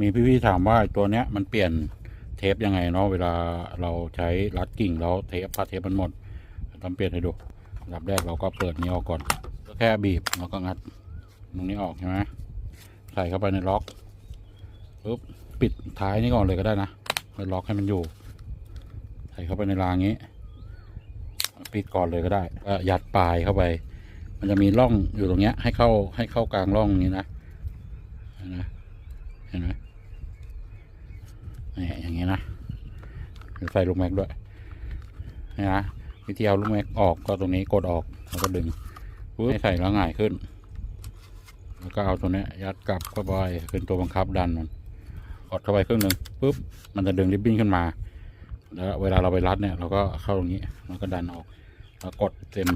มีพี่ๆถามว่าตัวเนี้ยมันเปลี่ยนเทปยังไงเนาะเวลาเราใช้รัดกิ่งแล้วเทปพาเทปมันหมดทำเปลี่ยนให้ดูอับแรกเราก็เปิดนี้ออกก่อนก็แค่บีบแล้วก็งัดตรงนี้ออกใช่ไหมใส่เข้าไปในล็อกปุ๊บปิดท้ายนี้ก่อนเลยก็ได้นะแล้วล็อกให้มันอยู่ ใส่เข้าไปในรางนี้ ปิดก่อนเลยก็ได้ก็ยัดปลายเข้าไป มันจะมีร่องอยู่ตรงเนี้ย ให้เข้าให้เข้ากลางร่องนี้นะเห็นไหมเห็นไหม นี่อย่างงี้นะเดี๋ยวใส่ลูกแม็กด้วยนี่นะวิธีเอาลูกแม็กออกก็ตรงนี้กดออกแล้วก็ดึงปุ๊บใใส่แล้วง่ายขึ้น แล้วก็เอาตัวนี้ยยัดกลับเข้าไปเป็นตัวบังคับดันมันกดเข้าไปครึ่งหนึ่งปุ๊บมันจะดึงริบบิ้นขึ้นมา แล้วเวลาเราไปรัดเนี่ย เราก็เข้าตรงนี้แล้วก็ดันออก แล้วกดเต็ม